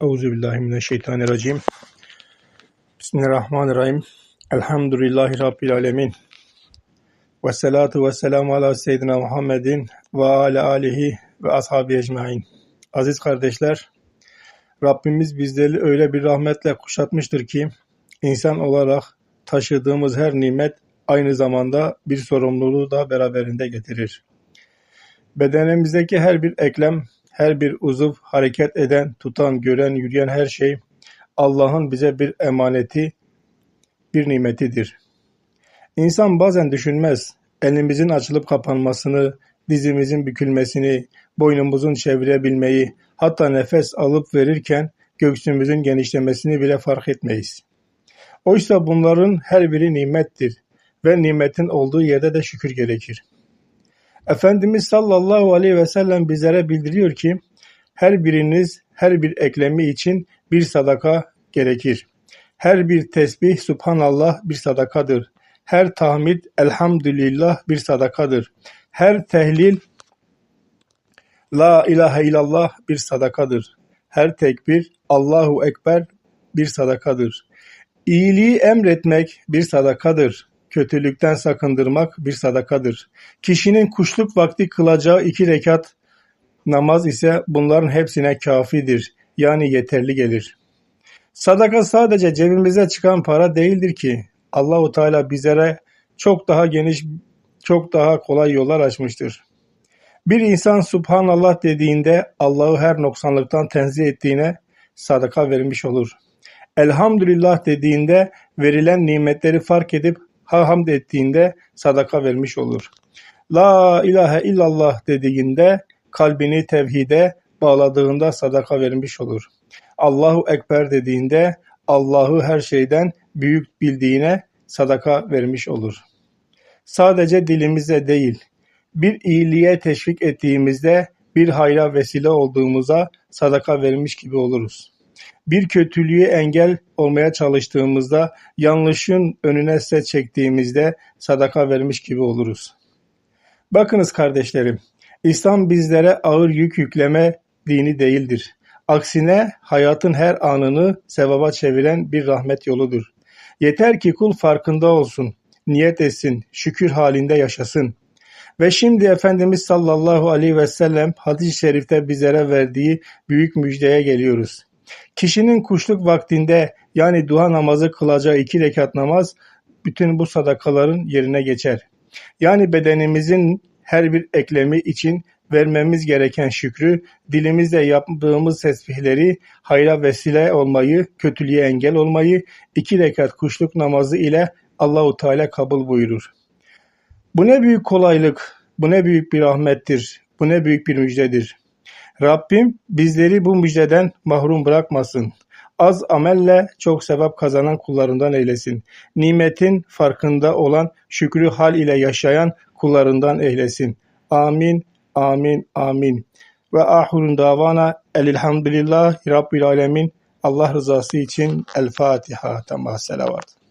Euzu billahi mineşşeytanirracim. Bismillahirrahmanirrahim. Elhamdülillahi rabbil alamin. Ve salatu ve selamu ala seyyidina Muhammedin ve ala alihi ve ashabi ecmaîn. Aziz kardeşler, Rabbimiz bizleri öyle bir rahmetle kuşatmıştır ki insan olarak taşıdığımız her nimet aynı zamanda bir sorumluluğu da beraberinde getirir. Bedenimizdeki her bir eklem, her bir uzuv, hareket eden, tutan, gören, yürüyen her şey Allah'ın bize bir emaneti, bir nimetidir. İnsan bazen düşünmez, elimizin açılıp kapanmasını, dizimizin bükülmesini, boynumuzun çevirebilmeyi, hatta nefes alıp verirken göğsümüzün genişlemesini bile fark etmeyiz. Oysa bunların her biri nimettir ve nimetin olduğu yerde de şükür gerekir. Efendimiz sallallahu aleyhi ve sellem bizlere bildiriyor ki her biriniz her bir eklemi için bir sadaka gerekir. Her bir tesbih subhanallah bir sadakadır. Her tahmid elhamdülillah bir sadakadır. Her tehlil la ilahe illallah bir sadakadır. Her tekbir Allahu ekber bir sadakadır. İyiliği emretmek bir sadakadır. Kötülükten sakındırmak bir sadakadır. Kişinin kuşluk vakti kılacağı iki rekat namaz ise bunların hepsine kafidir. Yani yeterli gelir. Sadaka sadece cebimize çıkan para değildir ki Allahu Teala bizlere çok daha geniş, çok daha kolay yollar açmıştır. Bir insan Subhanallah dediğinde Allah'ı her noksanlıktan tenzih ettiğine sadaka vermiş olur. Elhamdülillah dediğinde verilen nimetleri fark edip hamd ettiğinde sadaka vermiş olur. La ilahe illallah dediğinde kalbini tevhide bağladığında sadaka vermiş olur. Allahu Ekber dediğinde Allah'ı her şeyden büyük bildiğine sadaka vermiş olur. Sadece dilimize değil, bir iyiliğe teşvik ettiğimizde bir hayra vesile olduğumuza sadaka vermiş gibi oluruz. Bir kötülüğü engel olmaya çalıştığımızda, yanlışın önüne set çektiğimizde sadaka vermiş gibi oluruz. Bakınız kardeşlerim, İslam bizlere ağır yük yükleme dini değildir. Aksine hayatın her anını sevaba çeviren bir rahmet yoludur. Yeter ki kul farkında olsun, niyet etsin, şükür halinde yaşasın. Ve şimdi Efendimiz sallallahu aleyhi ve sellem hadis-i şerifte bizlere verdiği büyük müjdeye geliyoruz. Kişinin kuşluk vaktinde yani duha namazı kılacağı iki rekat namaz bütün bu sadakaların yerine geçer. Yani bedenimizin her bir eklemi için vermemiz gereken şükrü, dilimizle yaptığımız tesbihleri, hayra vesile olmayı, kötülüğe engel olmayı iki rekat kuşluk namazı ile Allahu Teala kabul buyurur. Bu ne büyük kolaylık, bu ne büyük bir rahmettir, bu ne büyük bir müjdedir. Rabbim bizleri bu müjdeden mahrum bırakmasın. Az amelle çok sevap kazanan kullarından eylesin. Nimetin farkında olan, şükrü hal ile yaşayan kullarından eylesin. Amin, amin, amin. Ve ahurun davana elhamdülillah Rabbil alemin. Allah rızası için El Fatiha. Tamam selavat.